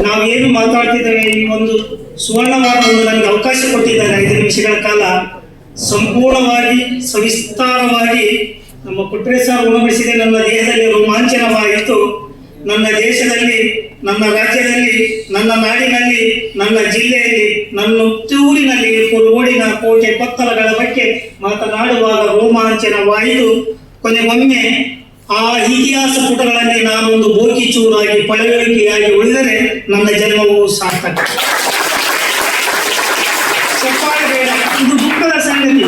ನಾವೇನು ಮಾತಾಡ್ತಿದ್ದೇವೆ ಈ ಒಂದು ಸುವರ್ಣವಾದ ಒಂದು ನನಗೆ ಅವಕಾಶ ಕೊಟ್ಟಿದ್ದಾರೆ ಐದು ನಿಮಿಷಗಳ ಕಾಲ, ಸಂಪೂರ್ಣವಾಗಿ, ಸವಿಸ್ತಾರವಾಗಿ ನಮ್ಮ ಪುಟ್ರೆ ಸರ್ ಉಣಬಡಿಸಿದೆ ನನ್ನ ದೇಹದಲ್ಲಿ ರೋಮಾಂಚನವಾಯಿತು ನನ್ನ ದೇಶದಲ್ಲಿ, ನನ್ನ ರಾಜ್ಯದಲ್ಲಿ, ನನ್ನ ನಾಡಿನಲ್ಲಿ, ನನ್ನ ಜಿಲ್ಲೆಯಲ್ಲಿ, ನನ್ನ ಊರಿನಲ್ಲಿ ರೋಡಿನ ಕೋಟೆ ಕೊತ್ತಲಗಳ ಬಗ್ಗೆ ಮಾತನಾಡುವಾಗ ರೋಮಾಂಚನವಾಯಿತು. ಕೊನೆಗೊಮ್ಮೆ ಆ ಇತಿಹಾಸ ಪುಟಗಳಲ್ಲಿ ನಾನೊಂದು ಬೋಕಿಚೂರಾಗಿ ಪಳವಳಿಕೆಯಾಗಿ ಉಳಿದರೆ ನನ್ನ ಜನ್ಮವು ಸಾರ್ಥಕ. ಬೇಡ ಇದು ದುಃಖದ ಸಂಗತಿ.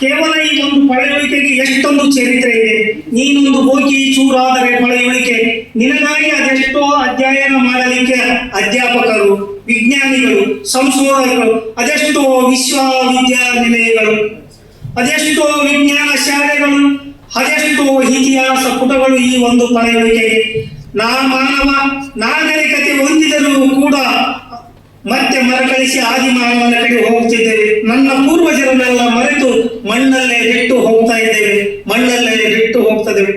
ಕೇವಲ ಈ ಒಂದು ಪಳೆಯುಳಿಕೆಗೆ ಎಷ್ಟೊಂದು ಚರಿತ್ರೆ ಇದೆ. ನೀನೊಂದು ಬೋಕಿ ಚೂರಾದರೆ ಪಳೆಯುಳಿಕೆ ನಿನಗಾಗಿ ಅದೆಷ್ಟೋ ಅಧ್ಯಯನ ಮಾಡಲಿಕ್ಕೆ ಅಧ್ಯಾಪಕರು, ವಿಜ್ಞಾನಿಗಳು, ಸಂಶೋಧಕರು, ಅದೆಷ್ಟೋ ವಿಶ್ವವಿದ್ಯಾನಿಲಯಗಳು, ಅದೆಷ್ಟೋ ವಿಜ್ಞಾನ ಶಾಲೆಗಳು ಅದೆಷ್ಟೋ ಇತಿಹಾಸ ಪುಟಗಳು ಈ ಒಂದು ಪಳೆಯುಳಿಕೆಗೆ ನಾ ಮಾನವ ನಾಗರಿಕತೆ ಹೊಂದಿದರೂ ಕೂಡ ಮತ್ತೆ ಮರಕಳಿಸಿ ಆದಿಮಾನವನ ಕಡೆ ಹೋಗ್ತಿದ್ದೇವೆ ನನ್ನ ಪೂರ್ವಜರನ್ನೆಲ್ಲ ಮರೆತು ಮಣ್ಣಲ್ಲೇ ಬಿಟ್ಟು ಹೋಗ್ತಾ ಇದ್ದೇವೆ. ಮಣ್ಣಲ್ಲೇ ಬಿಟ್ಟು ಹೋಗ್ತದೇವೆ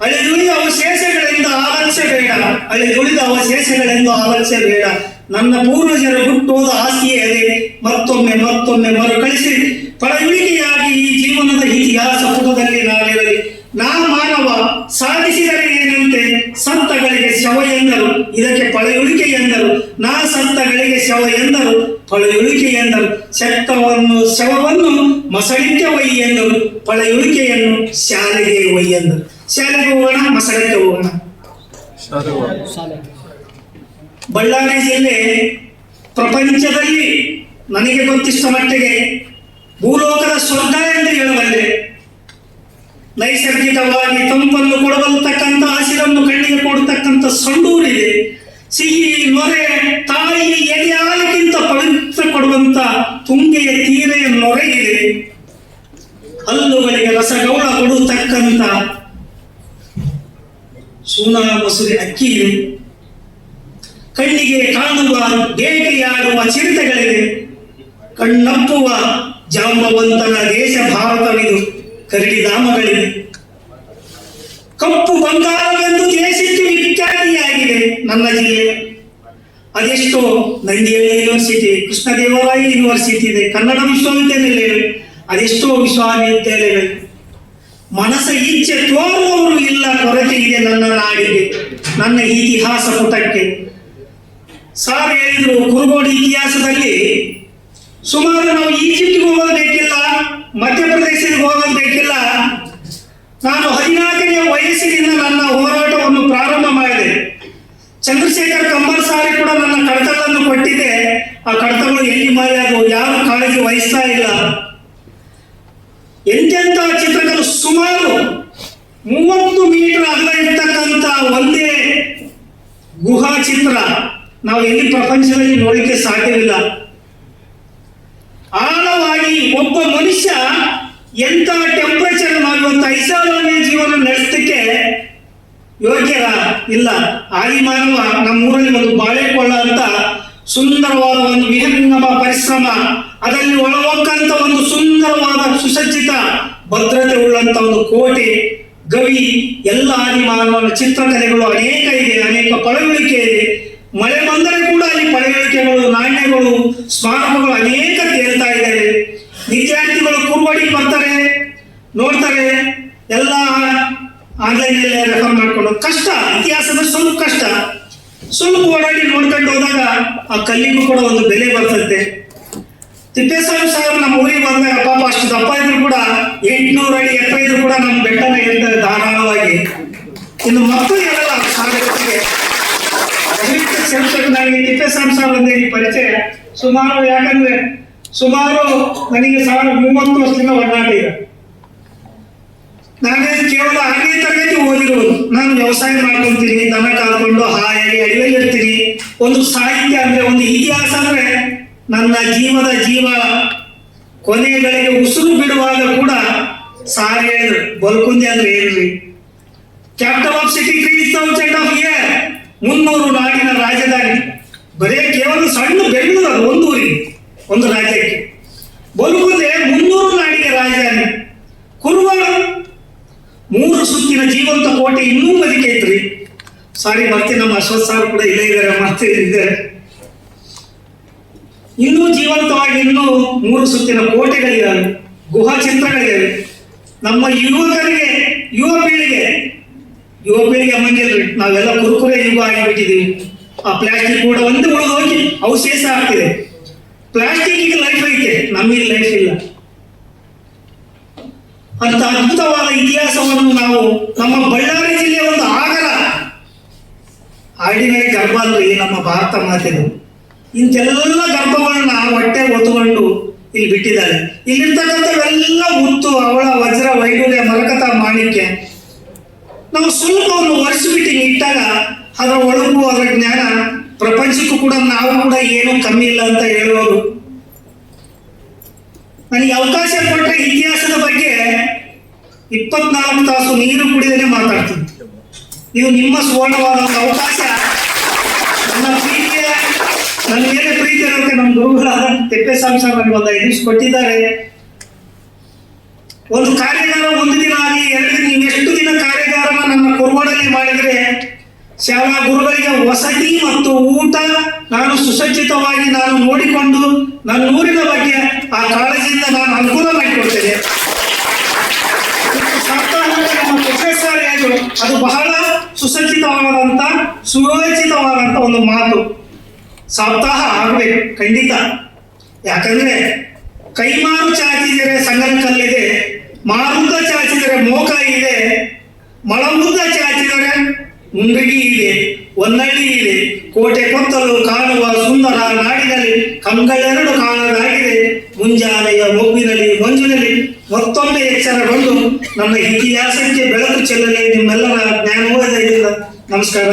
ಅಳಿದುಳಿದ ಅವಶೇಷಗಳಿಂದ ಆಲಸ್ಯ ಬೇಡ. ಅಳಿದುಳಿದ ಅವಶೇಷಗಳೆಂದು ಆಲಸ್ಯ ಬೇಡ. ನನ್ನ ಪೂರ್ವಜರು ಹುಟ್ಟೋದ ಆಸೆಯೇ ಅದೇ. ಮತ್ತೊಮ್ಮೆ ಮತ್ತೊಮ್ಮೆ ಮರುಕಳಿಸಿ ಪಳಯುಳಿಕೆಯಾಗಿ ಈ ಜೀವನದ ಇತಿಹಾಸ ಪುಟದಲ್ಲಿ ನಾನಿರಲಿ ನಾ ಮಾನವ ಸಾಧಿಸಿದರೆ ಏನಂತೆ ಸಂತಗಳಿಗೆ ಶವ ಎಂದರು ಇದಕ್ಕೆ ಪಳೆಯುಳಿಕೆ ಎಂದರು ನಾ ಸಂತಗಳಿಗೆ ಶವ ಎಂದರು, ಪಳೆಯುಳಿಕೆ ಎಂದರು. ಶಕ್ತವನ್ನು, ಶವವನ್ನು ಮಸಳಿಕೆ ಒಯ್ಯಿ ಎಂದರು. ಪಳೆಯುಳಿಕೆಯನ್ನು ಶಾಲೆಗೆ ಒಯ್ಯಿ ಎಂದರು. ಶಾಲೆಗೆ ಹೋಗೋಣ, ಮಸಳಕ್ಕೆ ಹೋಗೋಣ. ಬಳ್ಳಾರಿ ಜಿಲ್ಲೆ ಪ್ರಪಂಚದಲ್ಲಿ ನನಗೆ ಗೊತ್ತಿಷ್ಟ ಮಟ್ಟಿಗೆ ಭೂಲೋಕದ ಸ್ವರ್ಗ ಎಂದು ಹೇಳಬಲ್ಲೆ ನೈಸರ್ಗಿಕವಾಗಿ ತಂಪನ್ನು ಕೊಡಬಲ್ತಕ್ಕಂಥ ಹಸಿರನ್ನು ಕಣ್ಣಿಗೆ ಕೊಡತಕ್ಕಂಥ ಸಂಡೂರಿದೆ. ಸಿಹಿ, ನೊರೆ, ತಾಯಿ ತುಂಬೆಯ ತುಂಗೆಯ ತೀರೆಯ ನೊರೆಗಿದೆ ಹಲ್ಲುಗಳಿಗೆ ರಸಗೌಳ ಕೊಡತಕ್ಕಂಥ ಸೂನಾ ಮಸೂರಿ ಅಕ್ಕಿ ಕಣ್ಣಿಗೆ ಕಾಣುವ, ಬೇಟೆಯಾಡುವ ಚಿರತೆಗಳಿವೆ. ಕಣ್ಣಪ್ಪುವ ಜಾಂಬವಂತನ ದೇಶ ಭಾರತವಿದು ಕರಡಿಧಾಮಗಳಿವೆ ಕಪ್ಪು ಬಂಗಾರವೆಂದು ದೇಶಕ್ಕೆ ವಿಖ್ಯಾತಿಯಾಗಿದೆ ನನ್ನ ಜಿಲ್ಲೆ ಅದೆಷ್ಟೋ ನಂದಿಯಲ್ಲಿ ಯೂನಿವರ್ಸಿಟಿ ಕೃಷ್ಣದೇವರಾಯ ಯೂನಿವರ್ಸಿಟಿ ಇದೆ, ಕನ್ನಡ ವಿಶ್ವವಿದ್ಯಾನಿಲಯಗಳು, ಅದೆಷ್ಟೋ ವಿಶ್ವವಿದ್ಯಾಲಯಗಳು ಮನಸ್ಸ ಇಚ್ಛೆ ತೋರುವವರು ಇಲ್ಲ, ಕೊರತೆ ಇದೆ ನನ್ನ ನಾಡಿಗೆ, ನನ್ನ ಇತಿಹಾಸ ಪುಟಕ್ಕೆ. ಸಾರ್ ಹೇಳಿದ್ರು, ಕುರುಗೋಡು ಇತಿಹಾಸದಲ್ಲಿ ಸುಮಾರು ನಾವು ಈಜಿಪ್ಟ್ಗೆ ಹೋಗಬೇಕಿಲ್ಲ ಬೇಕಿಲ್ಲ ಮಧ್ಯಪ್ರದೇಶಕ್ಕೆ ಹೋಗಬೇಕಿಲ್ಲ. ಬೇಕಿಲ್ಲ ನಾನು ಹದಿನಾಲ್ಕನೇ ವಯಸ್ಸಿನಿಂದ ನನ್ನ ಹೋರಾಟವನ್ನು ಪ್ರಾರಂಭ ಮಾಡಿದೆ. ಚಂದ್ರಶೇಖರ್ ಕಂಬರ್ ಸಾರಿ ಕೂಡ ನನ್ನ ಕಡತಗಳನ್ನು ಕೊಟ್ಟಿದ್ದೆ ಆ ಮಾರಿಯಾದವು ಯಾರು ಕಾಳಜಿ ವಹಿಸ್ತಾ ಇಲ್ಲ. ಎಂತೆಂತ ಚಿತ್ರಗಳು ಸುಮಾರು ಮೂವತ್ತು ಮೀಟರ್ ಅಗಲ ಇರ್ತಕ್ಕಂತ ಒಂದೇ ಗುಹಾ ಚಿತ್ರ ನಾವು ಎಲ್ಲಿ ಪ್ರಪಂಚದಲ್ಲಿ ನೋಡಲಿಕ್ಕೆ ಸಾಧ್ಯವಿಲ್ಲ. ಆಳವಾಗಿ ಒಬ್ಬ ಮನುಷ್ಯ ಎಂತ ಟೆಂಪರೇಚರ್ ನಾವು ಇವತ್ತು ಐಸಾಲನೆ ಜೀವನ ನಡೆಸಲಿಕ್ಕೆ ಯೋಗ್ಯರ ಇಲ್ಲ. ಆದಿ ಮಾನವ ನಮ್ಮೂರ ಸುಂದರವಾದ ಒಂದು ವಿಹಂಗಮ ಪರಿಶ್ರಮ. ಅದರಲ್ಲಿ ಒಳಗೊಂಡಂತ ಒಂದು ಸುಂದರವಾದ ಸುಸಜ್ಜಿತ, ಭದ್ರತೆ ಉಳ್ಳಂತ ಒಂದು ಕೋಟೆ, ಗವಿ, ಎಲ್ಲ ಆದಿಮಾನವನ ಚಿತ್ರಕಲೆಗಳು ಅನೇಕ ಇದೆ, ಅನೇಕ ಪಳವಳಿಕೆ ಇದೆ. ಮಳೆ ಬಂದರೆ ಕೂಡ ಅಲ್ಲಿ ಪಳವಳಿಕೆಗಳು ನಾಣ್ಯಗಳು ಸ್ಮಾರಕಗಳು ಅನೇಕ ತೇಲ್ತಾ ಇದ್ದಾರೆ ವಿದ್ಯಾರ್ಥಿಗಳು ಕುರುವಡಿ ಬರ್ತಾರೆ, ನೋಡ್ತಾರೆ, ಎಲ್ಲ ಆನ್ಲೈನ್ ರೆಫರ್ ಮಾಡ್ಕೊಂಡು. ಕಷ್ಟ, ಇತಿಹಾಸದ ಸ್ವಲ್ಪ ಕಷ್ಟ. ಸ್ವಲ್ಪ ಓಡಾಡಿ ನೋಡ್ಕೊಂಡು ಹೋದಾಗ ಆ ಕಲ್ಲಿಗೂ ಕೂಡ ಒಂದು ಬೆಲೆ ಬರ್ತದೆ. ತಿಪ್ಪೇಸ್ವಾಮಿ ಸಾಹೇಬ್ ನಮ್ಮ ಊರಿಗೆ ಬಂದಾಗ, ಪಾಪ ಅಷ್ಟು ದಪ್ಪ ಇದ್ರು ಕೂಡ ಎಂಟುನೂರು ಅಡಿ ಎತ್ತರ ಇದ್ರು ಕೂಡ ನಮ್ಮ ಬೆಟ್ಟನ ಇರ್ತದೆ ಧಾರಾಳವಾಗಿ. ಇನ್ನು ಮಕ್ಕಳು ಹೇಳಲ್ಲ ಸಾಗರಕ್ಕೆ. ದಯವಿಟ್ಟು ನನಗೆ ತಿಪ್ಪೇಸ್ವಾಮಿ ಸಾಹೇಬ್ ಈ ಪರಿಚಯ. ಸುಮಾರು ಯಾಕಂದ್ರೆ ಸುಮಾರು ನನಗೆ ಸಾವಿರದ ಮೂವತ್ತು ವರ್ಷದಿಂದ ಒಡನಾಟ ಇದೆ ನಾನೇ ಕೇವಲ ಆರನೇ ತರಗತಿ ಓದಿರುವುದು ನಾನು ವ್ಯವಸಾಯ ಮಾಡ್ಕೊಂತೀನಿ, ದನ ಕಾಲ್ಕೊಂಡು ಹಾಯಾಗಿ ಇರ್ತೀನಿ. ಒಂದು ಸಾಹಿತ್ಯ ಅಂದ್ರೆ ಒಂದು ಇತಿಹಾಸ ಅಂದ್ರೆ ನನ್ನ ಜೀವದ ಜೀವ. ಕೊನೆಗಳಿಗೆ ಉಸಿರು ಬಿಡುವಾಗ ಕೂಡ ಸಾರ್ ಬಲ್ಕುಂದಿ ಅಂದ್ರೆ ಏನ್ರಿ capital of city crease thousand of year ಮುನ್ನೂರು ನಾಡಿನ ರಾಜಧಾನಿ. ಬರೇ ಕೇವಲ ಸಣ್ಣ ಬೆಂಗಳೂರು ಒಂದು ಊರಿಗೆ, ಒಂದು ರಾಜ್ಯಕ್ಕೆ. ಬಲುಕುಂದೆ ಮುನ್ನೂರು ನಾಡಿಗೆ ರಾಜಧಾನಿ ಕುರುಬ ಇನ್ನೂ ಅದಕ್ಕೆ ಬದುಕೈತ್ರಿ ಸಾರಿ ಮತ್ತೆ ನಮ್ಮ ಅಶ್ವಥ್ ಸಾರ್ ಕೂಡ ಇಲ್ಲೇ ಇದ್ದಾರೆ, ಮತ್ತೆ ಇದ್ದಾರೆ ಇನ್ನೂ ಜೀವಂತವಾಗಿ ಇನ್ನೂ ಮೂರು ಸುತ್ತಿನ ಕೋಟೆಗಳಿದ್ದಾವೆ ಗುಹಾ ಚಿತ್ರಗಳಿವೆ. ನಮ್ಮ ಯುವಕರಿಗೆ, ಯುವ ಪೀಳಿಗೆ ಯುವ ಪೀಳಿಗೆ ಅಮ್ಮಂಗಿಲ್ರಿ ನಾವೆಲ್ಲ ಕುರುಕುರೆ ಯುಗ ಆಗಿಬಿಟ್ಟಿದ್ದೀವಿ ಆ ಪ್ಲಾಸ್ಟಿಕ್ ಕೂಡ ಒಂದು ಉಳಿದು ಹೋಗಿ ಅವಶೇಷ ಆಗ್ತಿದೆ. ಪ್ಲಾಸ್ಟಿಕ್ಗೆ ಲೈಫ್ ಐತೆ ನಮಗೆ ಲೈಫ್ ಇಲ್ಲ. ಅಂತ ಅದ್ಭುತವಾದ ಇತಿಹಾಸವನ್ನು ನಾವು ನಮ್ಮ ಬಳ್ಳಾರಿ ಜಿಲ್ಲೆಯ ಒಂದು ಆಗರ ಆರ್ಡಿನರಿ ಗರ್ಭ ಈ ನಮ್ಮ ಭಾರತ ಮಾತೆದು. ಇಂಥೆಲ್ಲ ಗರ್ಭಗಳನ್ನ ಹೊಟ್ಟೆ ಹೊತ್ತುಕೊಂಡು ಇಲ್ಲಿ ಬಿಟ್ಟಿದ್ದಾರೆ. ಇಲ್ಲಿರ್ತಕ್ಕಂಥವೆಲ್ಲ ಉತ್ತು, ಅವಳ ವಜ್ರ ವೈಡೂರ್ಯ ಮರಕತ ಮಾಣಿಕ್ಯ ನಾವು ಶುಲ್ಕವನ್ನು ಒರೆಸಿಬಿಟ್ಟು ಇಟ್ಟಾಗ ಅದರ ಒಳಗು ಅದರ ಜ್ಞಾನ ಪ್ರಪಂಚಕ್ಕೂ ಕೂಡ, ನಾವು ಕೂಡ ಏನು ಕಮ್ಮಿ ಇಲ್ಲ ಅಂತ ಹೇಳುವುದು ನನಗೆ ಅವಕಾಶ ಕೊಟ್ಟರೆ ಇತಿಹಾಸದ ಬಗ್ಗೆ ಇಪ್ಪತ್ನಾಲ್ಕು ತಾಸು ನೀರು ಕುಡಿದೇ ಮಾತಾಡ್ತೀನಿ. ನೀವು ನಿಮ್ಮ ಸುವರ್ಣವಾದ ಒಂದು ಅವಕಾಶ, ನನ್ನ ಪ್ರೀತಿಯ ಮೇಲೆ ಪ್ರೀತಿ ಇರೋಕ್ಕೆ ನಮ್ಮ ಗುರುಗಳಾದ ತಿಪ್ಪೇಸ್ವಾಮಿ ಸರ್ ನನಗೆ ಒಂದು ಐದು ಕೊಟ್ಟಿದ್ದಾರೆ. ಒಂದು ಕಾರ್ಯಾಗಾರ ಒಂದು ದಿನ ಆಗಿ ಎರಡು ದಿನ ನೀವು ಎಷ್ಟು ದಿನ ಕಾರ್ಯಾಗಾರನ ನನ್ನ ಕೊರವಾಡಲ್ಲಿ ಮಾಡಿದರೆ ಶಾಲಾ ಗುರುಗಳಿಗೆ ವಸತಿ ಮತ್ತು ಊಟ ನಾನು ಸುಸಜ್ಜಿತವಾಗಿ ನಾನು ನೋಡಿಕೊಂಡು ನನ್ನ ಊರಿನ ಬಗ್ಗೆ ಆ ಸುಯೋಜಿತವಾದಂತ ಒಂದು ಮಾತು. ಸಪ್ತಾಹ ಆಗಬೇಕು, ಖಂಡಿತ. ಯಾಕಂದ್ರೆ ಕೈಮಾರು ಚಾಚಿದರೆ ಸಂಗನ ಕಲ್ಲಿದೆ ಮಾರುದ ಚಾಚಿದರೆ ಮೋಕ ಇದೆ, ಮಳಮುದ್ದ ಚಾಚಿದರೆ ಮುಂಡಗಿ ಇದೆ ಒಂದಳ್ಳಿ ಇದೆ. ಕೋಟೆ ಕೊತ್ತಲು ಕಾಣುವ ಸುಂದರ ನಾಡಿನಲ್ಲಿ ಕಂಗಳೆರಡು ಕಾಣದಾಗಿದೆ. ಮುಂಜಾನೆಯ ಮೊಗ್ಗಿನಲ್ಲಿ ಮಂಜಿನಲ್ಲಿ ಮತ್ತೊಮ್ಮೆ ಎಚ್ಚರಗೊಂಡು ನಮ್ಮ ಇತಿಹಾಸಕ್ಕೆ ಬೆಳಕು ಚೆಲ್ಲಲಿ ನಿಮ್ಮೆಲ್ಲರ ಜ್ಞಾನೋದಯದಿಂದ. ನಮಸ್ಕಾರ.